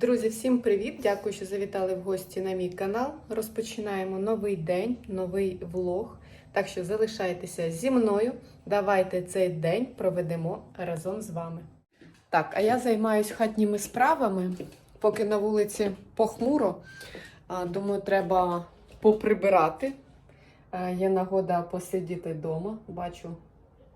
Друзі, всім привіт! Дякую, що завітали в гості на мій канал. Розпочинаємо новий день, новий влог. Так що залишайтеся зі мною. Давайте цей день проведемо разом з вами. Так, а я займаюсь хатніми справами, поки на вулиці похмуро. Думаю, треба поприбирати. Є нагода посидіти вдома. Бачу,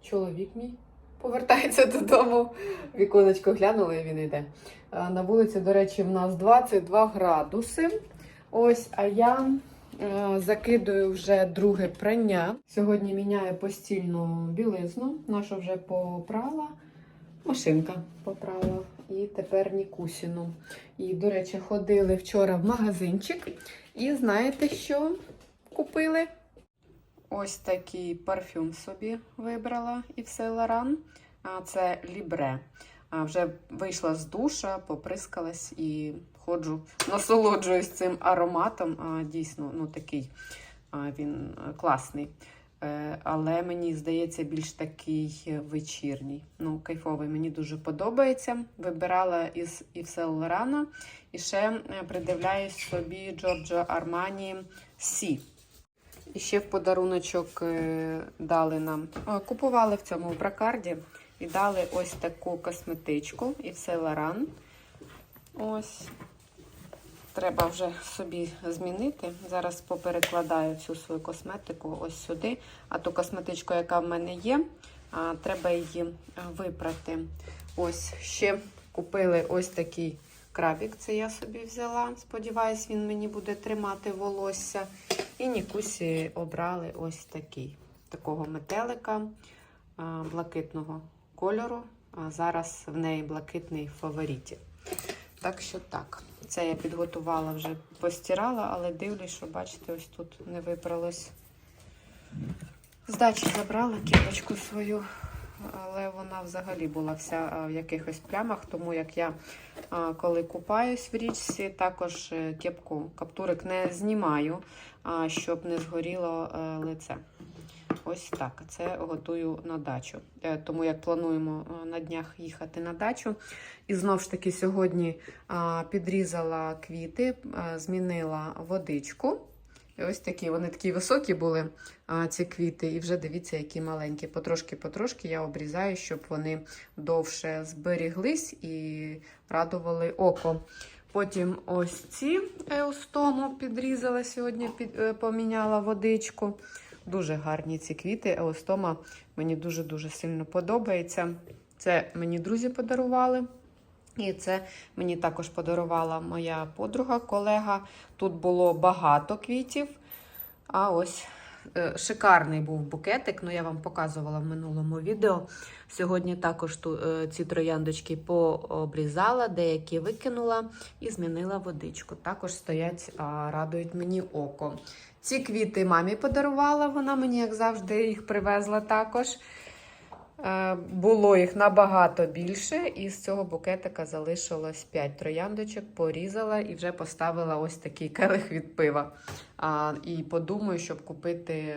чоловік мій повертається додому. Віконечко глянула і він йде. На вулиці, до речі, в нас 22 градуси. Ось, а я е, закидую вже друге прання. Сьогодні міняю постільну білизну. Наша вже попрала. Машинка поправила. І тепер Нікусіну. І, до речі, ходили вчора в магазинчик. І знаєте, що купили? Ось такий парфюм собі вибрала і все Лоран. Це Лібре. Вже вийшла з душа, поприскалась і ходжу, насолоджуюсь цим ароматом. Дійсно, ну такий він класний. Е, Але мені здається, більш такий вечірній. Ну, кайфовий, мені дуже подобається. Вибирала із Івсе Лорана і ще е, придивляюсь собі Джорджо Армані Сі. І ще в подаруночок е, дали нам. Купували в цьому бракарді і дали ось таку косметичку і все Лоран. Ось. Треба вже собі змінити. Зараз поперекладаю всю свою косметику ось сюди. А ту косметичку, яка в мене є, треба її випрати. Ось ще купили ось такий крабік. Це я собі взяла. Сподіваюсь, він мені буде тримати волосся. І Нікусі обрали ось такий. Такого метелика блакитного кольору. А зараз в неї блакитний в фавориті. Так що так. Це я підготувала вже постирала, але дивлюсь, що бачите, ось тут не випралось. Здачі забрала кіпочку свою, але вона взагалі була вся в якихось плямах, тому як я коли купаюсь в річці, також е, кепку каптурик не знімаю, щоб не згоріло е, лице. Ось так. Це готую на дачу. Е, Тому як плануємо на днях їхати на дачу. І знову ж таки, сьогодні підрізала квіти, змінила водичку. Ось такі, вони такі високі були, ці квіти, і вже дивіться, які маленькі. Потрошки-потрошки я обрізаю, щоб вони довше зберіглись і радували око. Потім ось ці еустому підрізала сьогодні, під, е, поміняла водичку. Дуже гарні ці квіти. Еостома мені дуже-дуже сильно подобається. Це мені друзі подарували. І це мені також подарувала моя подруга, колега. Тут було багато квітів. А ось е, шикарний був букетик. Ну, я вам показувала в минулому відео. Сьогодні також е, ці трояндочки пообрізала, деякі викинула і змінила водичку. Також стоять, радують мені око. Ці квіти мамі подарувала, вона мені, як завжди, їх привезла також. Е, Було їх набагато більше, і з цього букетика залишилось 5 трояндочок, порізала і вже поставила ось такий келих від пива. А, І подумаю, щоб купити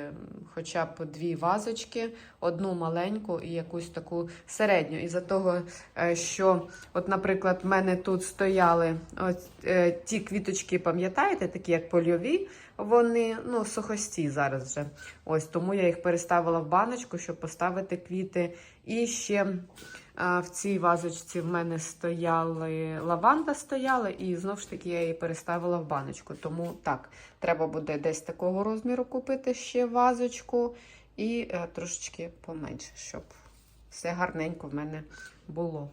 хоча б дві вазочки, одну маленьку і якусь таку середню. Із-за того, е, що, от, наприклад, в мене тут стояли ось, е, ті квіточки, пам'ятаєте, такі як польові. Вони ну, сухості зараз вже. Ось Тому я їх переставила в баночку, щоб поставити квіти. І ще а, в цій вазочці в мене стояли лаванда стояла, і знову ж таки я її переставила в баночку. Тому так, треба буде десь такого розміру купити ще вазочку і а, трошечки поменше, щоб все гарненько в мене було.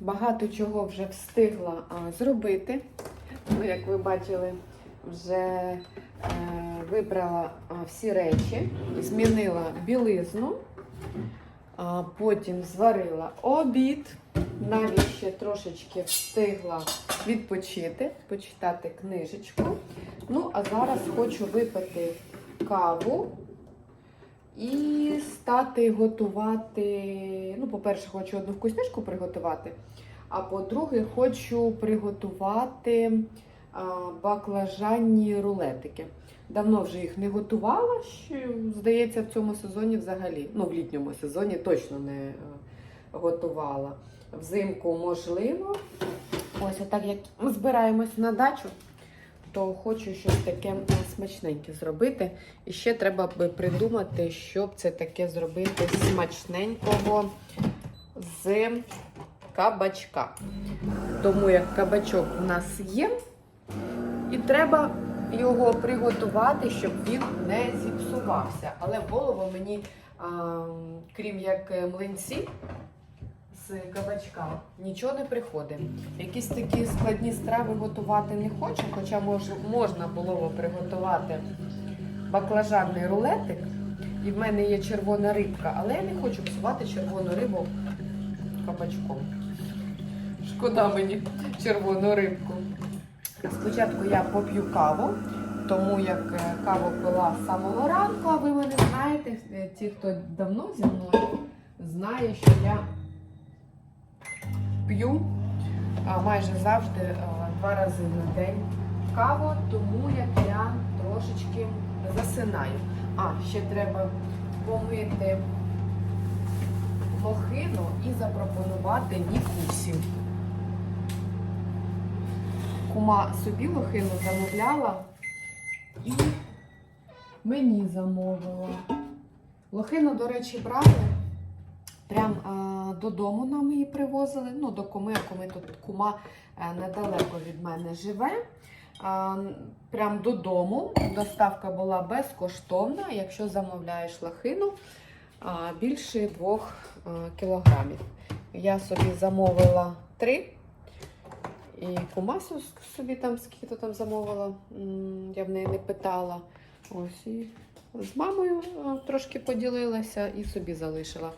Багато чого вже встигла а, зробити. Ну, як ви бачили, вже е, вибрала а, всі речі, змінила білизну, а, потім зварила обід. Навіть ще трошечки встигла відпочити, почитати книжечку. Ну, а зараз хочу випити каву і стати готувати. По-перше, хочу одну вкусняшку приготувати, а по-друге, хочу приготувати баклажанні рулетики. Давно вже їх не готувала, ще, здається, в цьому сезоні взагалі. Ну, в літньому сезоні точно не е, готувала. Взимку можливо. Ось, а так як ми збираємось на дачу, то хочу щось таке смачненьке зробити. І ще треба би придумати, щоб це таке зробити смачненького з кабачка. Тому як кабачок у нас є, і треба його приготувати, щоб він не зіпсувався. Але голову мені, а, крім як е, млинці, з кабачка нічого не приходить. Якісь такі складні страви готувати не хочу, хоча мож, можна було б приготувати баклажанний рулетик. І в мене є червона рибка, але я не хочу псувати червону рибу кабачком. Шкода мені червону рибку. Спочатку я поп'ю каву, тому як е, каву пила з самого ранку, а ви мене знаєте, е, ті, хто давно зі мною, знає, що я п'ю майже завжди два рази на день каву, тому як я трошечки засинаю. А, ще треба помити лохину і запропонувати нікусі. Кума собі лохину замовляла і мені замовила. Лохину, до речі, брали. Прям а, додому нам її привозили. Ну, до куми, а куми тут кума е, недалеко від мене живе. А, прям додому. Доставка була безкоштовна, якщо замовляєш лахину а, більше 2 кілограмів. Я собі замовила 3. І кума собі там скільки там замовила, я в неї не питала. Ось і з мамою трошки поділилася і собі залишила.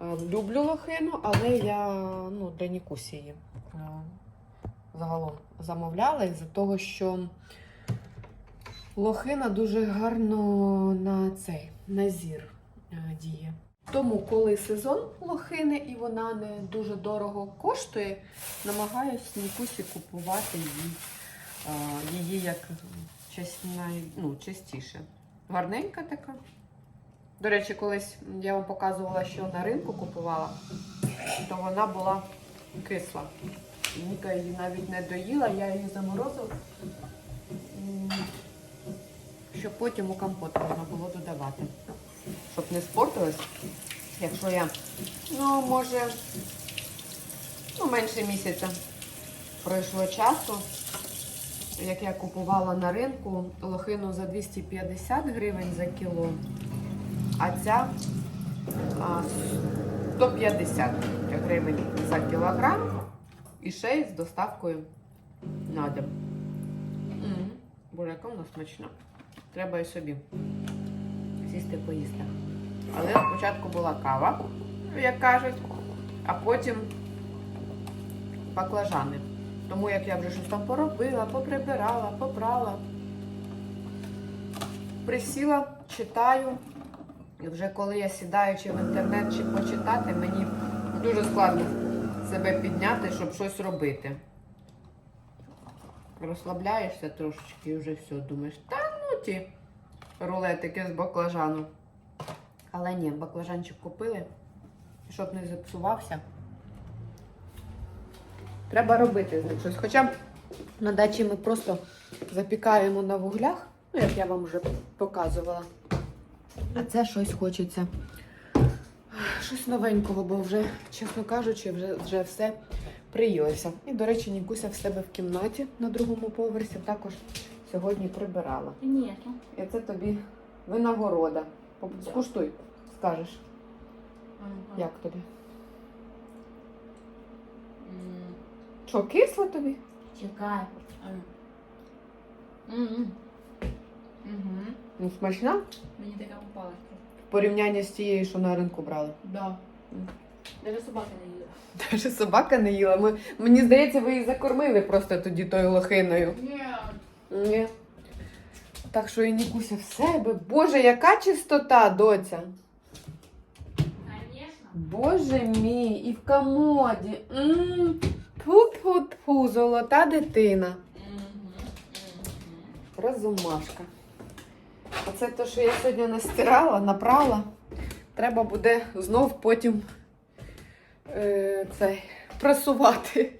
Е, Люблю лохину, але я ну, для Нікусі її е, загалом замовляла із-за того, що лохина дуже гарно на цей на зір е, діє. Тому, коли сезон лохини і вона не дуже дорого коштує, намагаюсь Нікусі купувати її, її як чесна, ну, частіше. Гарненька така. До речі, колись я вам показувала, що на ринку купувала, то вона була кисла. Ніка її навіть не доїла, я її заморозила, щоб потім у компот можна було додавати. Щоб не спортилась, якщо я, ну, може, ну, менше місяця пройшло часу, як я купувала на ринку лохину за 250 гривень за кіло а ця а, 150 гривень за кілограм і ще й з доставкою на дом. М, Боже, яка вона смачна. Треба і собі сісти поїсти. Але спочатку була кава, як кажуть, а потім баклажани. Тому як я вже щось там поробила, поприбирала, попрала, присіла, читаю. І вже коли я сідаю чи в інтернет, чи почитати, мені дуже складно себе підняти, щоб щось робити. Розслабляєшся трошечки і вже все, думаєш, та ну ті рулетики з баклажану. Але ні, баклажанчик купили, щоб не зіпсувався. Треба робити щось. Хоча на дачі ми просто запікаємо на вуглях, ну як я вам вже показувала. А це щось хочеться. Щось новенького, бо вже, чесно кажучи, вже, вже все приїлося. І, до речі, Нікуся в себе в кімнаті на другому поверсі також сьогодні прибирала. Нету. І це тобі винагорода. Скуштуй, скажеш, як тобі. Що, кисло тобі? Чекай. Угу. Ну, смачна? Мені така попалась. В порівнянні з тією, що на ринку брали. Да. Даже собака не їла. Даже собака не їла. Ми, мені здається, ви її закормили просто тоді тою лохиною. Ні. Ні. Так що і Нікуся в себе. Боже, яка чистота, доця. Конечно. Боже мій, і в комоді. М, Тьфу-тьфу-тьфу, золота дитина. Розумашка. Оце те, що я сьогодні настирала, напрала. Треба буде знов потім е, цей, прасувати.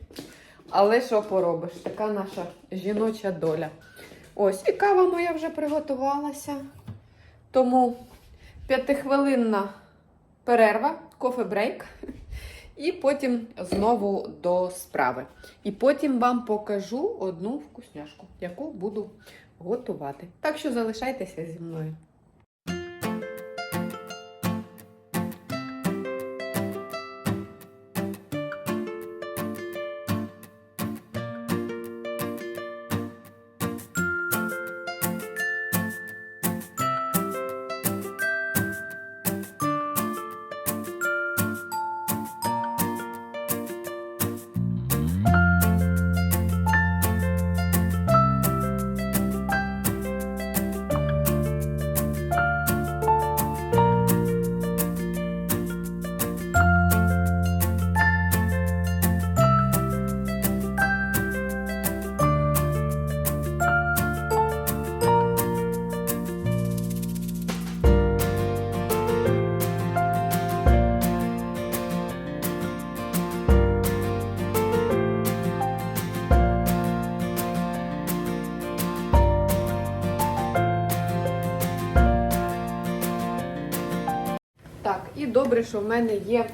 Але що поробиш? Така наша жіноча доля. Ось, і кава моя вже приготувалася. Тому п'ятихвилинна перерва, кофе-брейк. І потім знову до справи. І потім вам покажу одну вкусняшку, яку буду готувати. Так що залишайтеся зі мною. Добре, що в мене є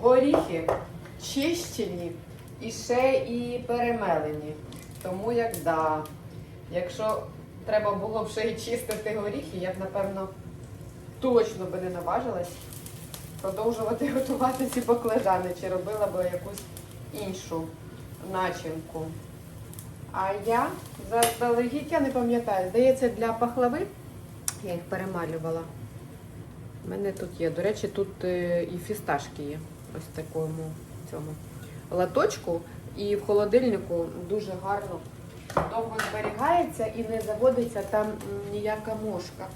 горіхи чищені і ще і перемелені. Тому як да. Якщо треба було б ще і чистити горіхи, я б, напевно, точно би не наважилась продовжувати готувати ці баклажани, чи робила б якусь іншу начинку. А я заздалегідь, я не пам'ятаю, здається, для пахлави я їх перемалювала. У мене тут є. До речі, тут е, і фісташки є. Ось в такому цьому латочку. І в холодильнику дуже гарно довго зберігається і не заводиться там ніяка мошка.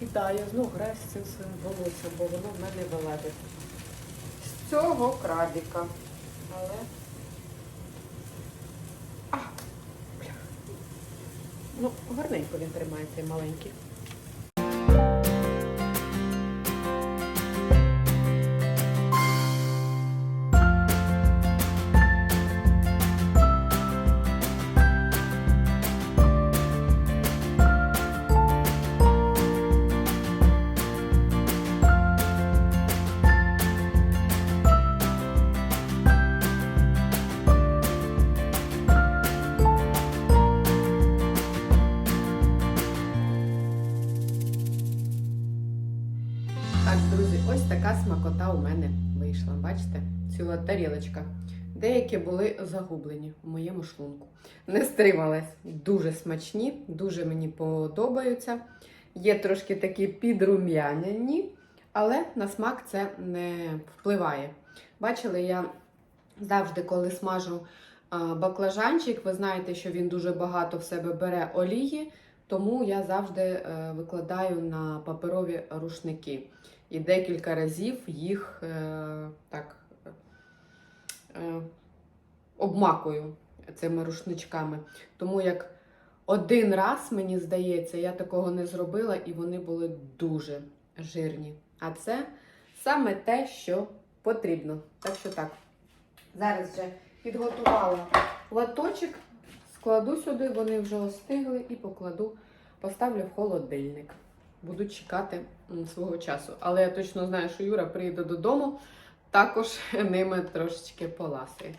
І так, я знову граю з цим своїм волоссям, бо воно в мене вилазить. З цього крабіка. Але. А! Ну, гарненько він тримається маленький. Ціла тарілочка. Деякі були загублені в моєму шлунку. Не стрималась. Дуже смачні, дуже мені подобаються. Є трошки такі підрум'яняні, але на смак це не впливає. Бачили, я завжди, коли смажу баклажанчик, ви знаєте, що він дуже багато в себе бере олії, тому я завжди е, викладаю на паперові рушники і декілька разів їх е, так обмакую цими рушничками. Тому як один раз, мені здається, я такого не зробила, і вони були дуже жирні. А це саме те, що потрібно. Так що так, зараз вже підготувала латочок, складу сюди, вони вже остигли, і покладу, поставлю в холодильник. Буду чекати свого часу. Але я точно знаю, що Юра прийде додому, також ними трошечки поласує.